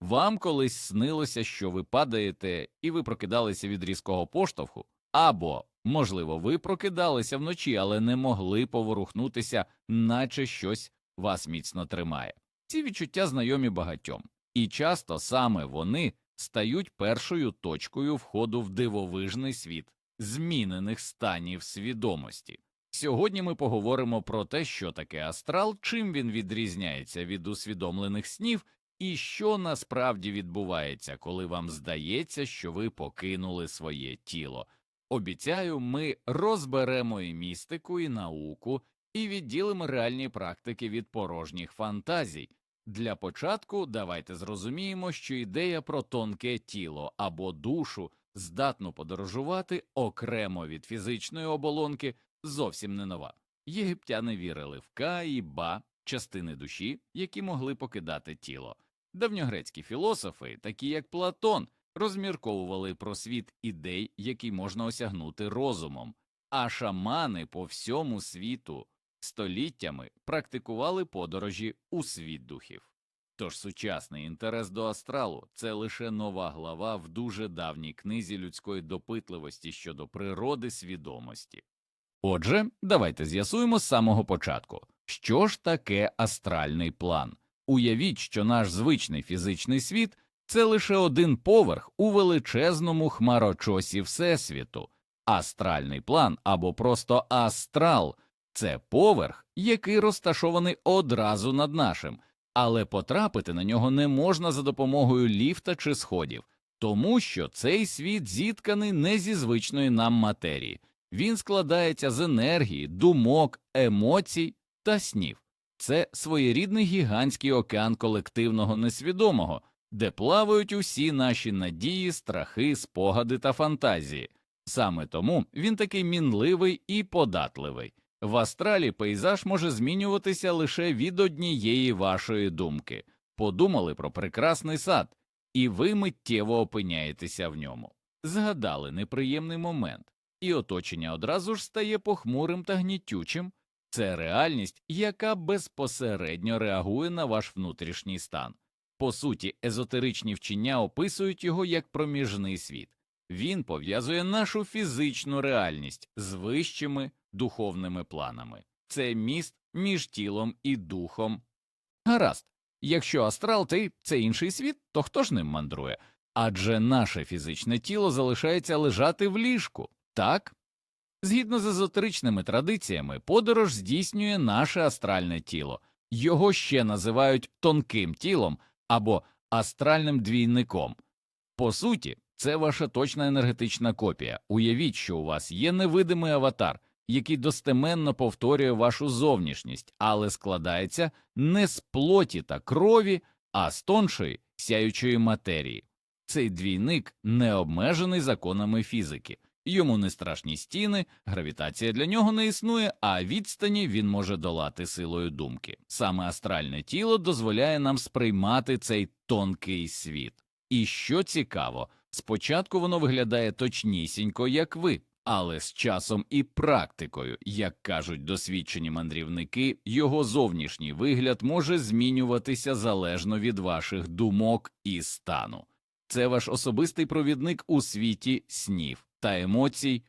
Вам колись снилося, що ви падаєте і ви прокидалися від різкого поштовху, або, можливо, ви прокидалися вночі, але не могли поворухнутися, наче щось вас міцно тримає. Ці відчуття знайомі багатьом, і часто саме вони стають першою точкою входу в дивовижний світ змінених станів свідомості. Сьогодні ми поговоримо про те, що таке астрал, чим він відрізняється від усвідомлених снів, і що насправді відбувається, коли вам здається, що ви покинули своє тіло. Обіцяю, ми розберемо і містику, і науку, і відділимо реальні практики від порожніх фантазій. Для початку давайте зрозуміємо, що ідея про тонке тіло або душу, здатну подорожувати окремо від фізичної оболонки, зовсім не нова. Єгиптяни вірили в Ка і Ба, частини душі, які могли покидати тіло. Давньогрецькі філософи, такі як Платон, розмірковували про світ ідей, які можна осягнути розумом, а шамани по всьому світу століттями практикували подорожі у світ духів. Тож сучасний інтерес до астралу це лише нова глава в дуже давній книзі людської допитливості щодо природи свідомості. Отже, давайте з'ясуємо з самого початку, що ж таке астральний план. Уявіть, що наш звичний фізичний світ це лише один поверх у величезному хмарочосі Всесвіту. Астральний план або просто астрал це поверх, який розташований одразу над нашим, але потрапити на нього не можна за допомогою ліфта чи сходів, тому що цей світ зітканий не зі звичної нам матерії, він складається з енергії, думок, емоцій та снів. Це своєрідний гігантський океан колективного несвідомого, де плавають усі наші надії, страхи, спогади та фантазії. Саме тому він такий мінливий і податливий. В астралі пейзаж може змінюватися лише від однієї вашої думки. Подумали про прекрасний сад, і ви миттєво опиняєтеся в ньому. Згадали неприємний момент, і оточення одразу ж стає похмурим та гнітючим. Це реальність, яка безпосередньо реагує на ваш внутрішній стан. По суті, езотеричні вчення описують його як проміжний світ. Він пов'язує нашу фізичну реальність з вищими духовними планами. Це міст між тілом і духом. Гаразд, якщо астрал ти це інший світ, то хто ж ним мандрує? Адже наше фізичне тіло залишається лежати в ліжку, так? Згідно з езотеричними традиціями, подорож здійснює наше астральне тіло, його ще називають тонким тілом або астральним двійником. По суті, це ваша точна енергетична копія. Уявіть, що у вас є невидимий аватар, який достеменно повторює вашу зовнішність, але складається не з плоті та крові, а з тоншої сяючої матерії. Цей двійник не обмежений законами фізики. Йому не страшні стіни, гравітація для нього не існує, а відстані він може долати силою думки. Саме астральне тіло дозволяє нам сприймати цей тонкий світ. І що цікаво, спочатку воно виглядає точнісінько, як ви, але з часом і практикою, як кажуть досвідчені мандрівники, його зовнішній вигляд може змінюватися залежно від ваших думок і стану. Це ваш особистий провідник у світі снів та емоцій.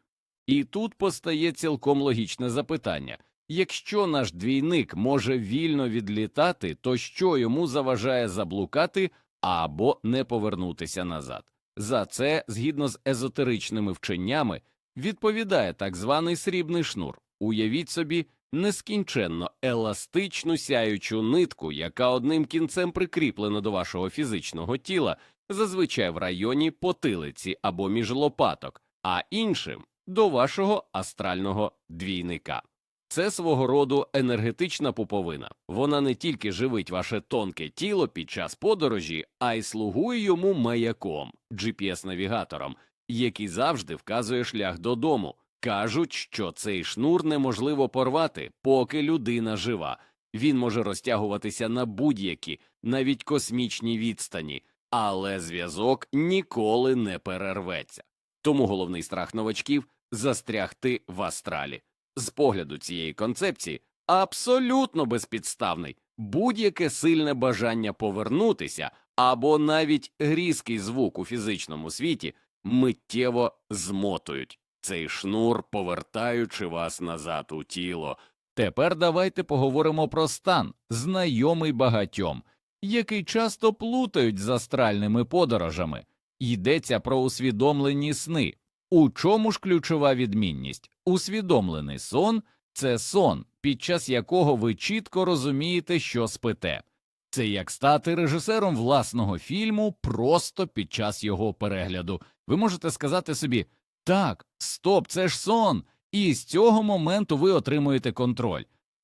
І тут постає цілком логічне запитання якщо наш двійник може вільно відлітати, то що йому заважає заблукати або не повернутися назад? За це, згідно з езотеричними вченнями, відповідає так званий срібний шнур. Уявіть собі нескінченно еластичну сяючу нитку, яка одним кінцем прикріплена до вашого фізичного тіла, зазвичай в районі потилиці або між лопаток, а іншим до вашого астрального двійника. Це свого роду енергетична пуповина. Вона не тільки живить ваше тонке тіло під час подорожі, а й слугує йому маяком, GPS-навігатором, який завжди вказує шлях додому. Кажуть, що цей шнур неможливо порвати, поки людина жива. Він може розтягуватися на будь-які, навіть космічні відстані, але зв'язок ніколи не перерветься. Тому головний страх новачків застрягти в астралі. З погляду цієї концепції абсолютно безпідставний будь-яке сильне бажання повернутися або навіть різкий звук у фізичному світі миттєво змотують цей шнур, повертаючи вас назад у тіло. Тепер давайте поговоримо про стан, знайомий багатьом, який часто плутають з астральними подорожами. Йдеться про усвідомлені сни. У чому ж ключова відмінність? Усвідомлений сон це сон, під час якого ви чітко розумієте, що спите. Це як стати режисером власного фільму просто під час його перегляду. Ви можете сказати собі так, стоп, це ж сон, і з цього моменту ви отримуєте контроль.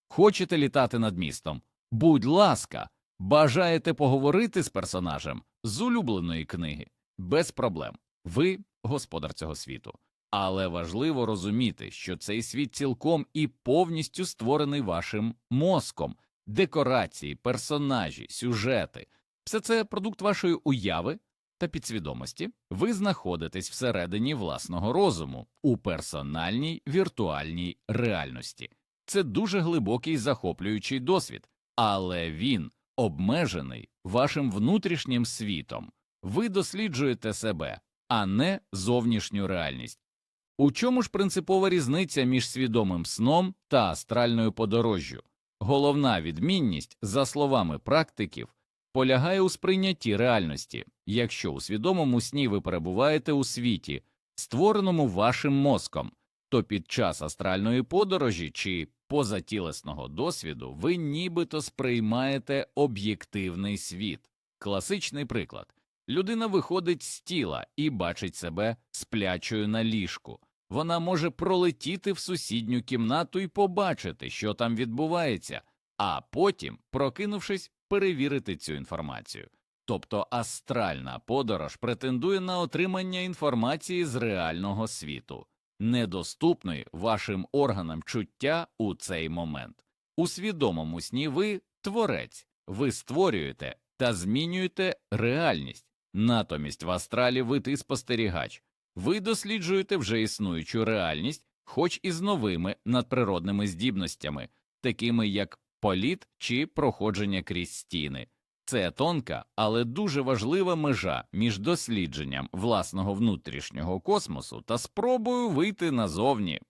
Хочете літати над містом? Будь ласка, бажаєте поговорити з персонажем з улюбленої книги? Без проблем. Ви господар цього світу. Але важливо розуміти, що цей світ цілком і повністю створений вашим мозком, декорації, персонажі, сюжети. Все це продукт вашої уяви та підсвідомості. Ви знаходитесь всередині власного розуму у персональній віртуальній реальності. Це дуже глибокий захоплюючий досвід, але він обмежений вашим внутрішнім світом. Ви досліджуєте себе, а не зовнішню реальність. У чому ж принципова різниця між свідомим сном та астральною подорожжю? Головна відмінність, за словами практиків, полягає у сприйнятті реальності, якщо у свідомому сні ви перебуваєте у світі, створеному вашим мозком, то під час астральної подорожі чи позатілесного досвіду ви нібито сприймаєте об'єктивний світ. Класичний приклад людина виходить з тіла і бачить себе сплячою на ліжку. Вона може пролетіти в сусідню кімнату і побачити, що там відбувається, а потім, прокинувшись, перевірити цю інформацію. Тобто астральна подорож претендує на отримання інформації з реального світу, недоступної вашим органам чуття у цей момент. У свідомому сні ви творець, ви створюєте та змінюєте реальність. Натомість в астралі ви ти спостерігач. Ви досліджуєте вже існуючу реальність, хоч і з новими надприродними здібностями, такими як політ чи проходження крізь стіни. Це тонка, але дуже важлива межа між дослідженням власного внутрішнього космосу та спробою вийти назовні.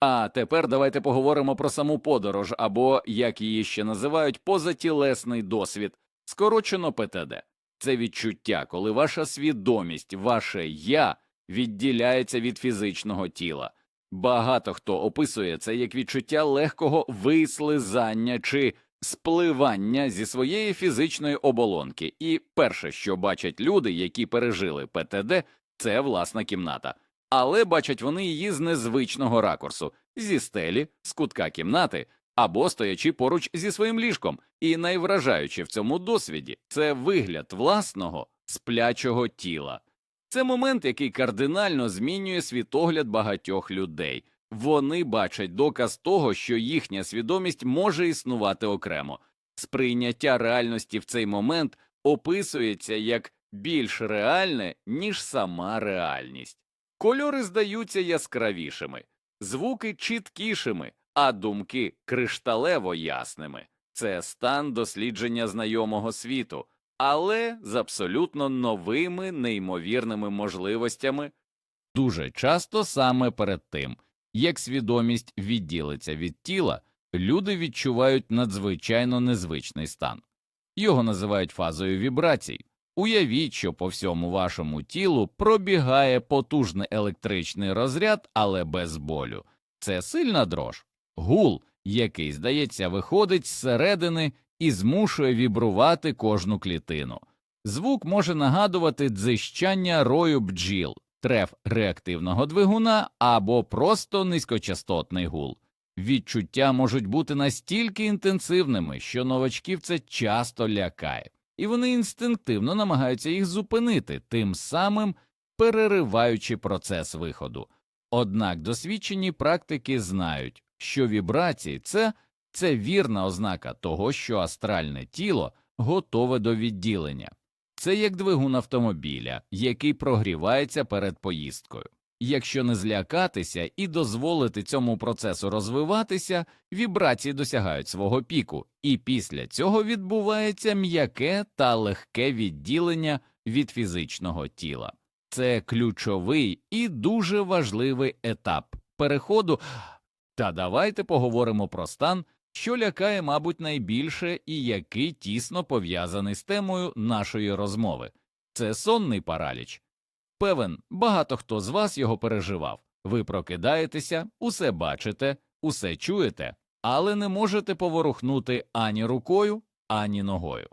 А тепер давайте поговоримо про саму подорож, або, як її ще називають, позатілесний досвід, скорочено ПТД. Це відчуття, коли ваша свідомість, ваше я відділяється від фізичного тіла. Багато хто описує це як відчуття легкого вислизання чи спливання зі своєї фізичної оболонки, і перше, що бачать люди, які пережили ПТД, це власна кімната. Але бачать вони її з незвичного ракурсу, зі стелі, з кутка кімнати або стоячи поруч зі своїм ліжком, і найвражаюче в цьому досвіді це вигляд власного сплячого тіла. Це момент, який кардинально змінює світогляд багатьох людей. Вони бачать доказ того, що їхня свідомість може існувати окремо. Сприйняття реальності в цей момент описується як більш реальне, ніж сама реальність. Кольори здаються яскравішими, звуки чіткішими, а думки кришталево ясними. Це стан дослідження знайомого світу, але з абсолютно новими неймовірними можливостями. Дуже часто саме перед тим, як свідомість відділиться від тіла, люди відчувають надзвичайно незвичний стан. Його називають фазою вібрацій. Уявіть, що по всьому вашому тілу пробігає потужний електричний розряд, але без болю. Це сильна дрож, гул, який, здається, виходить зсередини і змушує вібрувати кожну клітину. Звук може нагадувати дзищання рою бджіл, треф реактивного двигуна або просто низькочастотний гул. Відчуття можуть бути настільки інтенсивними, що новачків це часто лякає, і вони інстинктивно намагаються їх зупинити, тим самим перериваючи процес виходу. Однак досвідчені практики знають, що вібрації це, це вірна ознака того, що астральне тіло готове до відділення. Це як двигун автомобіля, який прогрівається перед поїздкою. Якщо не злякатися і дозволити цьому процесу розвиватися, вібрації досягають свого піку, і після цього відбувається м'яке та легке відділення від фізичного тіла. Це ключовий і дуже важливий етап переходу. Та давайте поговоримо про стан, що лякає, мабуть, найбільше і який тісно пов'язаний з темою нашої розмови. Це сонний параліч. Певен, багато хто з вас його переживав. Ви прокидаєтеся, усе бачите, усе чуєте, але не можете поворухнути ані рукою, ані ногою.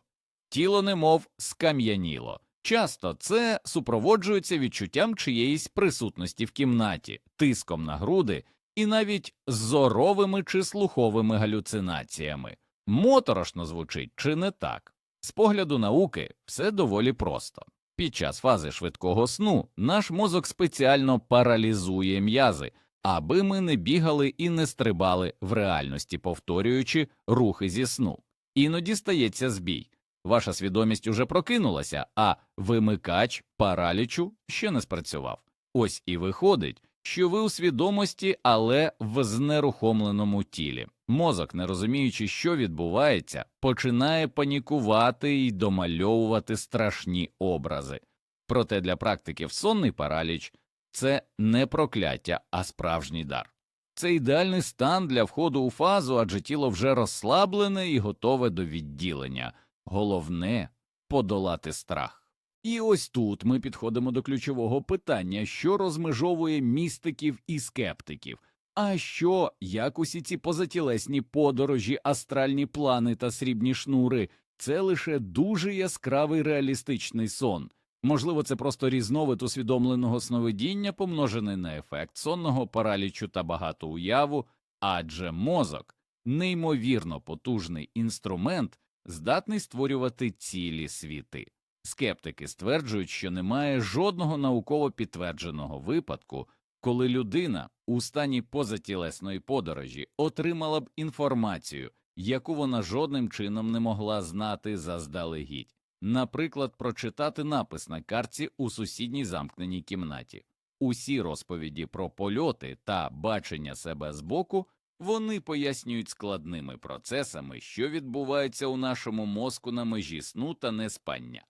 Тіло немов скам'яніло. Часто це супроводжується відчуттям чиєїсь присутності в кімнаті, тиском на груди і навіть зоровими чи слуховими галюцинаціями. Моторошно звучить чи не так? З погляду науки все доволі просто. Під час фази швидкого сну наш мозок спеціально паралізує м'язи, аби ми не бігали і не стрибали в реальності, повторюючи рухи зі сну. Іноді стається збій. Ваша свідомість уже прокинулася, а вимикач паралічу ще не спрацював. Ось і виходить, що ви у свідомості, але в знерухомленому тілі. Мозок, не розуміючи, що відбувається, починає панікувати і домальовувати страшні образи. Проте для практиків сонний параліч це не прокляття, а справжній дар. Це ідеальний стан для входу у фазу, адже тіло вже розслаблене і готове до відділення. Головне подолати страх. І ось тут ми підходимо до ключового питання, що розмежовує містиків і скептиків. А що, як усі ці позатілесні подорожі, астральні плани та срібні шнури, це лише дуже яскравий реалістичний сон. Можливо, це просто різновид усвідомленого сновидіння, помножений на ефект сонного паралічу та багату уяву, адже мозок неймовірно потужний інструмент, здатний створювати цілі світи. Скептики стверджують, що немає жодного науково підтвердженого випадку, коли людина у стані позатілесної подорожі отримала б інформацію, яку вона жодним чином не могла знати заздалегідь, наприклад, прочитати напис на картці у сусідній замкненій кімнаті. Усі розповіді про польоти та бачення себе збоку вони пояснюють складними процесами, що відбуваються у нашому мозку на межі сну та неспання.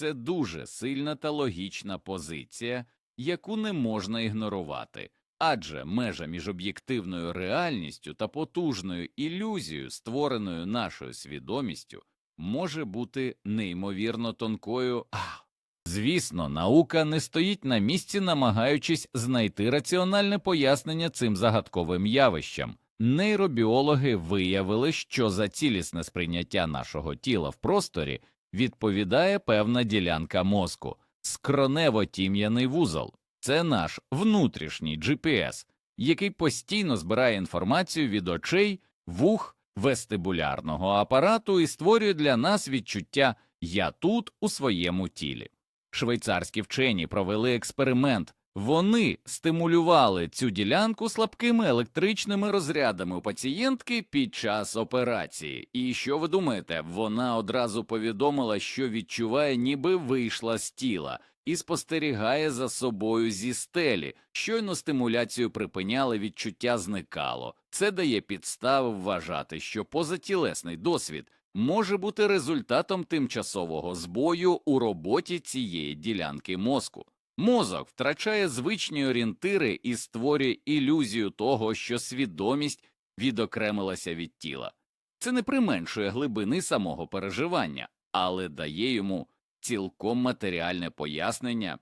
Це дуже сильна та логічна позиція, яку не можна ігнорувати, адже межа між об'єктивною реальністю та потужною ілюзією, створеною нашою свідомістю, може бути неймовірно тонкою. Ах. Звісно, наука не стоїть на місці, намагаючись знайти раціональне пояснення цим загадковим явищам. Нейробіологи виявили, що за цілісне сприйняття нашого тіла в просторі відповідає певна ділянка мозку, скронево-тім'яний вузол. Це наш внутрішній GPS, який постійно збирає інформацію від очей, вух, вестибулярного апарату і створює для нас відчуття я тут у своєму тілі. Швейцарські вчені провели експеримент. Вони стимулювали цю ділянку слабкими електричними розрядами у пацієнтки під час операції. І що ви думаєте? Вона одразу повідомила, що відчуває, ніби вийшла з тіла, і спостерігає за собою зі стелі. Щойно стимуляцію припиняли, відчуття зникало. Це дає підстави вважати, що позатілесний досвід може бути результатом тимчасового збою у роботі цієї ділянки мозку. Мозок втрачає звичні орієнтири і створює ілюзію того, що свідомість відокремилася від тіла. Це не применшує глибини самого переживання, але дає йому цілком матеріальне пояснення.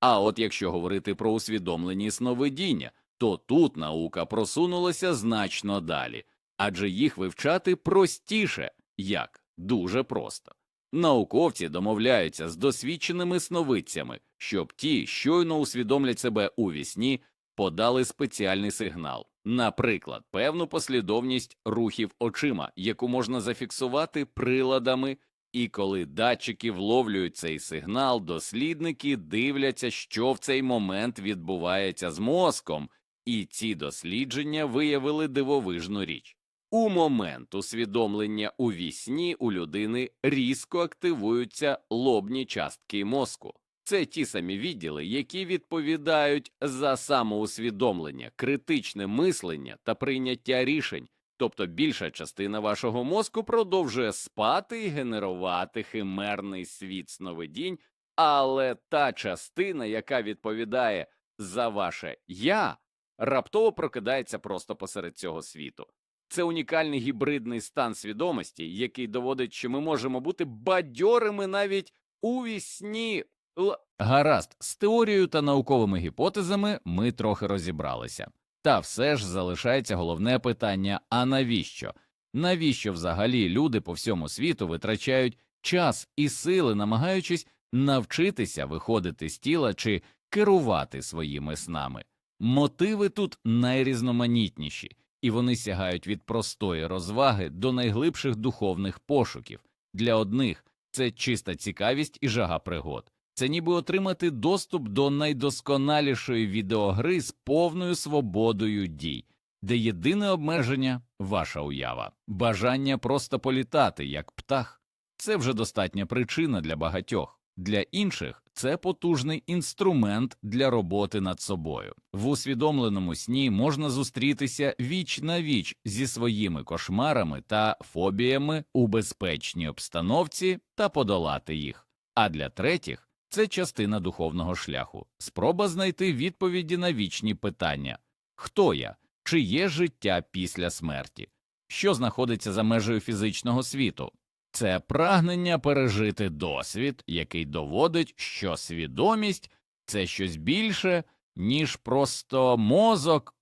А от якщо говорити про усвідомлені сновидіння, то тут наука просунулася значно далі, адже їх вивчати простіше, як дуже просто. Науковці домовляються з досвідченими сновидцями, щоб ті, щойно усвідомлять себе у вісні, подали спеціальний сигнал, наприклад, певну послідовність рухів очима, яку можна зафіксувати приладами, і коли датчики вловлюють цей сигнал, дослідники дивляться, що в цей момент відбувається з мозком, і ці дослідження виявили дивовижну річ. У момент усвідомлення у вісні у людини різко активуються лобні частки мозку. Це ті самі відділи, які відповідають за самоусвідомлення, критичне мислення та прийняття рішень. Тобто більша частина вашого мозку продовжує спати і генерувати химерний світ сновидінь, але та частина, яка відповідає за ваше я, раптово прокидається просто посеред цього світу. Це унікальний гібридний стан свідомості, який доводить, що ми можемо бути бадьорими навіть у вісні. Л- Гаразд, з теорією та науковими гіпотезами ми трохи розібралися. Та все ж залишається головне питання: а навіщо? Навіщо взагалі люди по всьому світу витрачають час і сили, намагаючись навчитися виходити з тіла чи керувати своїми снами? Мотиви тут найрізноманітніші, і вони сягають від простої розваги до найглибших духовних пошуків. Для одних це чиста цікавість і жага пригод. Це ніби отримати доступ до найдосконалішої відеогри з повною свободою дій, де єдине обмеження ваша уява, бажання просто політати як птах. Це вже достатня причина для багатьох. Для інших це потужний інструмент для роботи над собою. В усвідомленому сні можна зустрітися віч на віч зі своїми кошмарами та фобіями у безпечній обстановці та подолати їх. А для третіх це частина духовного шляху, спроба знайти відповіді на вічні питання хто я, чи є життя після смерті, що знаходиться за межею фізичного світу. Це прагнення пережити досвід, який доводить, що свідомість це щось більше, ніж просто мозок.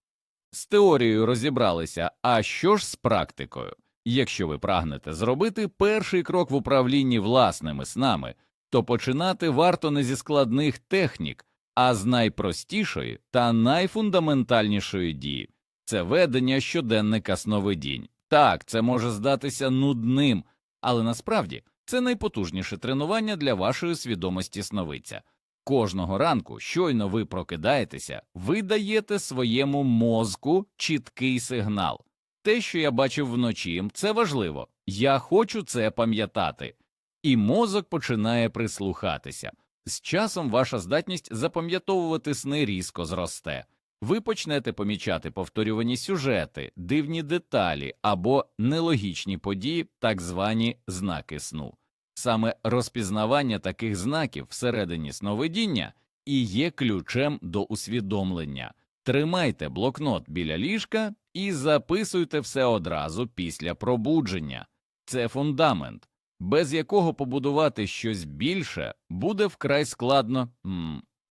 З теорією розібралися, а що ж з практикою? Якщо ви прагнете зробити перший крок в управлінні власними снами, то починати варто не зі складних технік, а з найпростішої та найфундаментальнішої дії це ведення щоденника сновидінь. Так, це може здатися нудним, але насправді це найпотужніше тренування для вашої свідомості сновидця. Кожного ранку, щойно ви прокидаєтеся, ви даєте своєму мозку чіткий сигнал. Те, що я бачив вночі, це важливо. Я хочу це пам'ятати. І мозок починає прислухатися. З часом ваша здатність запам'ятовувати сни різко зросте. Ви почнете помічати повторювані сюжети, дивні деталі або нелогічні події, так звані знаки сну. Саме розпізнавання таких знаків всередині сновидіння і є ключем до усвідомлення. Тримайте блокнот біля ліжка і записуйте все одразу після пробудження. Це фундамент, без якого побудувати щось більше буде вкрай складно.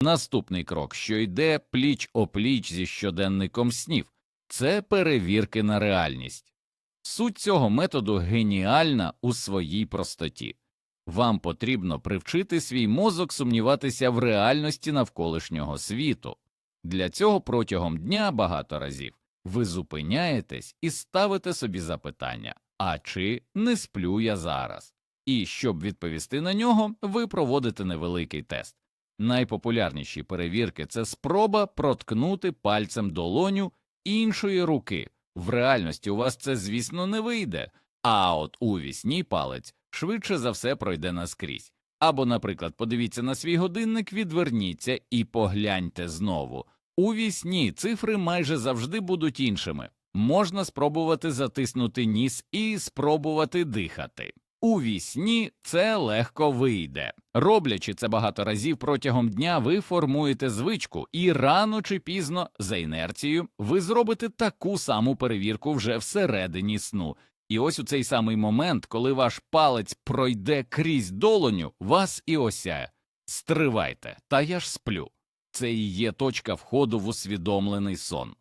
Наступний крок, що йде пліч опліч зі щоденником снів, це перевірки на реальність. Суть цього методу геніальна у своїй простоті. Вам потрібно привчити свій мозок сумніватися в реальності навколишнього світу. Для цього протягом дня багато разів ви зупиняєтесь і ставите собі запитання а чи не сплю я зараз? І щоб відповісти на нього, ви проводите невеликий тест. Найпопулярніші перевірки це спроба проткнути пальцем долоню іншої руки. В реальності у вас це, звісно, не вийде, а от у вісні палець швидше за все пройде наскрізь. Або, наприклад, подивіться на свій годинник, відверніться і погляньте знову. У вісні цифри майже завжди будуть іншими. Можна спробувати затиснути ніс і спробувати дихати. У вісні це легко вийде. Роблячи це багато разів протягом дня, ви формуєте звичку, і рано чи пізно, за інерцією, ви зробите таку саму перевірку вже всередині сну. І ось у цей самий момент, коли ваш палець пройде крізь долоню, вас і осяє. Стривайте, та я ж сплю. Це і є точка входу в усвідомлений сон.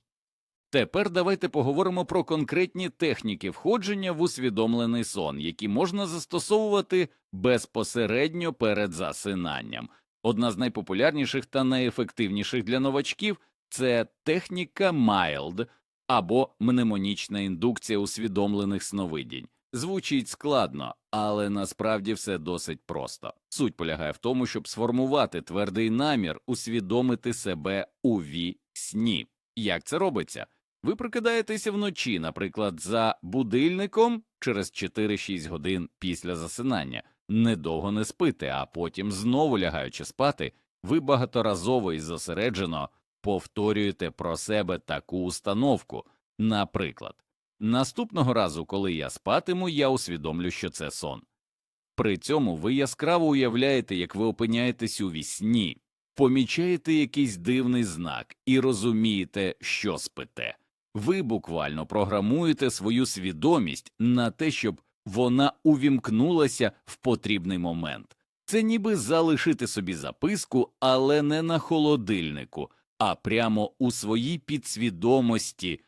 Тепер давайте поговоримо про конкретні техніки входження в усвідомлений сон, які можна застосовувати безпосередньо перед засинанням. Одна з найпопулярніших та найефективніших для новачків це техніка MILD або мнемонічна індукція усвідомлених сновидінь. Звучить складно, але насправді все досить просто. Суть полягає в тому, щоб сформувати твердий намір усвідомити себе у ві-сні. Як це робиться? Ви прокидаєтеся вночі, наприклад, за будильником через 4-6 годин після засинання, недовго не спите, а потім знову лягаючи спати, ви багаторазово і зосереджено повторюєте про себе таку установку. Наприклад, наступного разу, коли я спатиму, я усвідомлю, що це сон. При цьому ви яскраво уявляєте, як ви опиняєтесь у вісні, помічаєте якийсь дивний знак і розумієте, що спите. Ви буквально програмуєте свою свідомість на те, щоб вона увімкнулася в потрібний момент. Це ніби залишити собі записку, але не на холодильнику, а прямо у своїй підсвідомості.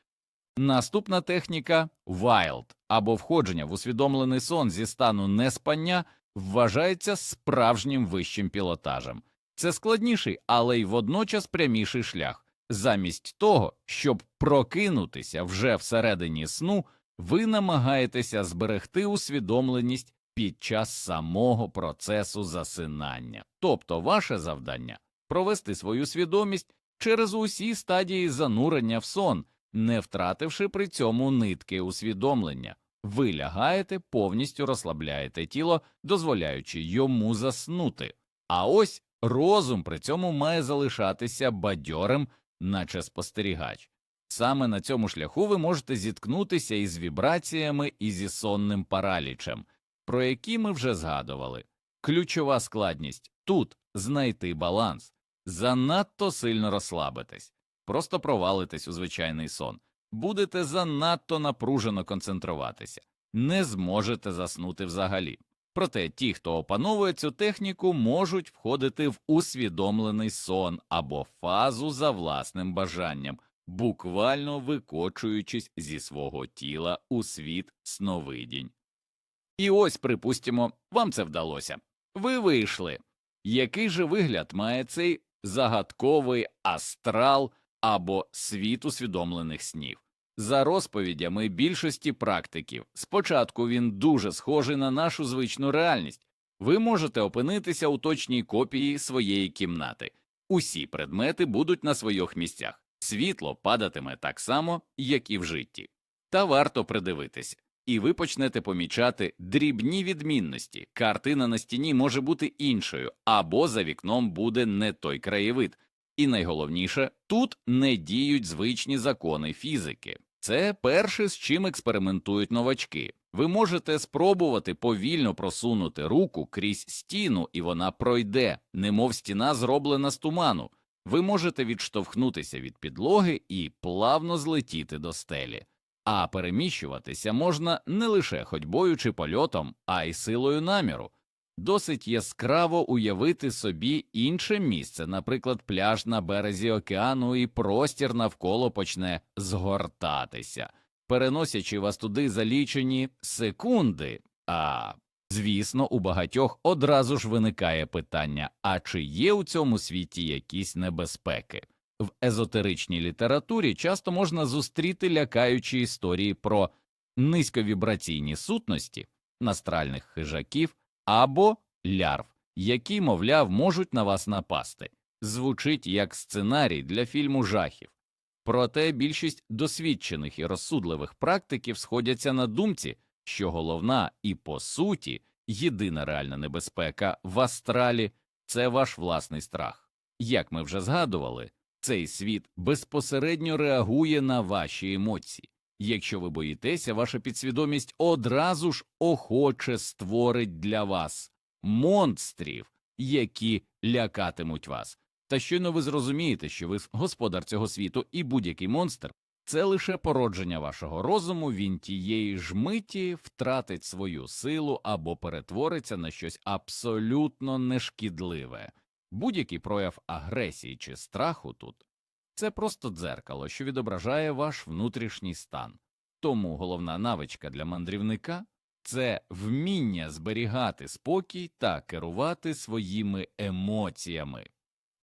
Наступна техніка wild або входження в усвідомлений сон зі стану неспання вважається справжнім вищим пілотажем. Це складніший, але й водночас пряміший шлях. Замість того, щоб прокинутися вже всередині сну, ви намагаєтеся зберегти усвідомленість під час самого процесу засинання. Тобто ваше завдання провести свою свідомість через усі стадії занурення в сон, не втративши при цьому нитки усвідомлення. Ви лягаєте, повністю розслабляєте тіло, дозволяючи йому заснути. А ось розум при цьому має залишатися бадьорим, наче спостерігач. Саме на цьому шляху ви можете зіткнутися із вібраціями і зі сонним паралічем, про які ми вже згадували. Ключова складність тут знайти баланс, занадто сильно розслабитесь, просто провалитесь у звичайний сон, будете занадто напружено концентруватися, не зможете заснути взагалі. Проте ті, хто опановує цю техніку, можуть входити в усвідомлений сон або фазу за власним бажанням, буквально викочуючись зі свого тіла у світ сновидінь. І ось, припустимо, вам це вдалося. Ви вийшли. Який же вигляд має цей загадковий астрал або світ усвідомлених снів? За розповідями більшості практиків, спочатку він дуже схожий на нашу звичну реальність. Ви можете опинитися у точній копії своєї кімнати. Усі предмети будуть на своїх місцях. Світло падатиме так само, як і в житті. Та варто придивитися, і ви почнете помічати дрібні відмінності. Картина на стіні може бути іншою, або за вікном буде не той краєвид. І найголовніше, тут не діють звичні закони фізики. Це перше, з чим експериментують новачки. Ви можете спробувати повільно просунути руку крізь стіну, і вона пройде, немов стіна зроблена з туману. Ви можете відштовхнутися від підлоги і плавно злетіти до стелі. А переміщуватися можна не лише ходьбою чи польотом, а й силою наміру. Досить яскраво уявити собі інше місце, наприклад, пляж на березі океану, і простір навколо почне згортатися, переносячи вас туди за лічені секунди. А звісно, у багатьох одразу ж виникає питання: а чи є у цьому світі якісь небезпеки? В езотеричній літературі часто можна зустріти лякаючі історії про низьковібраційні сутності, настральних хижаків або лярв, які, мовляв, можуть на вас напасти. Звучить як сценарій для фільму жахів. Проте більшість досвідчених і розсудливих практиків сходяться на думці, що головна і по суті єдина реальна небезпека в астралі це ваш власний страх. Як ми вже згадували, цей світ безпосередньо реагує на ваші емоції. Якщо ви боїтеся, ваша підсвідомість одразу ж охоче створить для вас монстрів, які лякатимуть вас. Та щойно ви зрозумієте, що ви господар цього світу, і будь-який монстр це лише породження вашого розуму, він тієї ж миті втратить свою силу або перетвориться на щось абсолютно нешкідливе. Будь-який прояв агресії чи страху тут це просто дзеркало, що відображає ваш внутрішній стан. Тому головна навичка для мандрівника це вміння зберігати спокій та керувати своїми емоціями.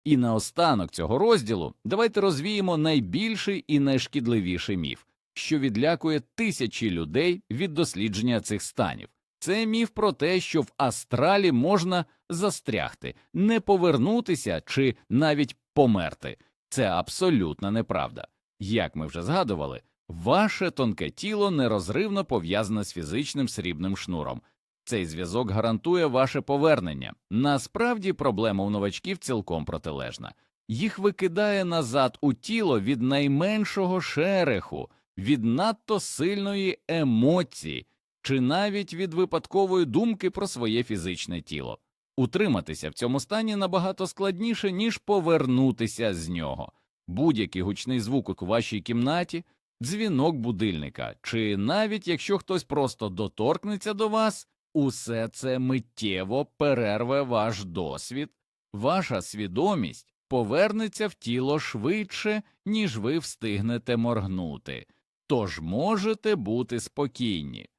І наостанок цього розділу давайте розвіємо найбільший і найшкідливіший міф, що відлякує тисячі людей від дослідження цих станів. Це міф про те, що в астралі можна застрягти, не повернутися чи навіть померти. Це абсолютна неправда. Як ми вже згадували, ваше тонке тіло нерозривно пов'язане з фізичним срібним шнуром. Цей зв'язок гарантує ваше повернення. Насправді проблема у новачків цілком протилежна. Їх викидає назад у тіло від найменшого шереху, від надто сильної емоції чи навіть від випадкової думки про своє фізичне тіло. Утриматися в цьому стані набагато складніше, ніж повернутися з нього. Будь-який гучний звук у вашій кімнаті, дзвінок будильника, чи навіть якщо хтось просто доторкнеться до вас, усе це миттєво перерве ваш досвід, ваша свідомість повернеться в тіло швидше, ніж ви встигнете моргнути. Тож можете бути спокійні.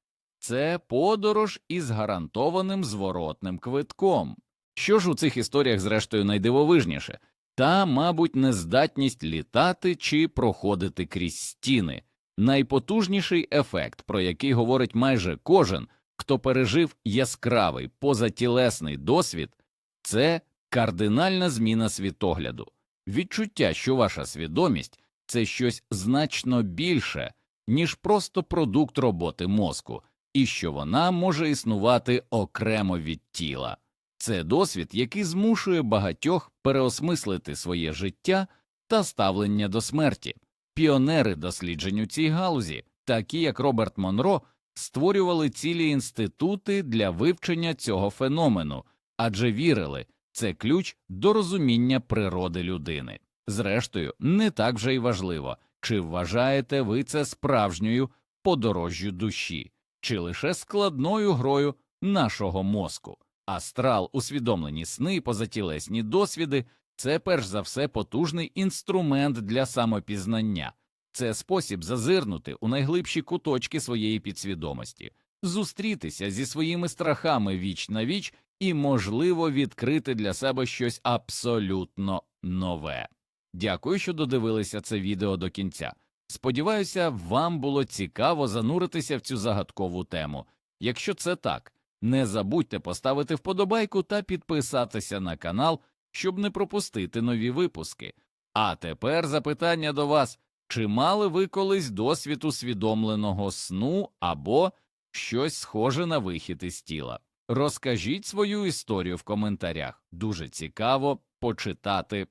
Це подорож із гарантованим зворотним квитком. Що ж у цих історіях, зрештою, найдивовижніше? Та, мабуть, нездатність літати чи проходити крізь стіни, найпотужніший ефект, про який говорить майже кожен, хто пережив яскравий позатілесний досвід, це кардинальна зміна світогляду, відчуття, що ваша свідомість це щось значно більше, ніж просто продукт роботи мозку, і що вона може існувати окремо від тіла. Це досвід, який змушує багатьох переосмислити своє життя та ставлення до смерті. Піонери досліджень у цій галузі, такі як Роберт Монро, створювали цілі інститути для вивчення цього феномену, адже вірили, це ключ до розуміння природи людини. Зрештою, не так вже й важливо, чи вважаєте ви це справжньою подорожжю душі, чи лише складною грою нашого мозку. Астрал, усвідомлені сни, позатілесні досвіди це перш за все потужний інструмент для самопізнання, це спосіб зазирнути у найглибші куточки своєї підсвідомості, зустрітися зі своїми страхами віч на віч і, можливо, відкрити для себе щось абсолютно нове. Дякую, що додивилися це відео до кінця. Сподіваюся, вам було цікаво зануритися в цю загадкову тему. Якщо це так, не забудьте поставити вподобайку та підписатися на канал, щоб не пропустити нові випуски. А тепер запитання до вас чи мали ви колись досвід усвідомленого сну або щось схоже на вихід із тіла? Розкажіть свою історію в коментарях. Дуже цікаво почитати.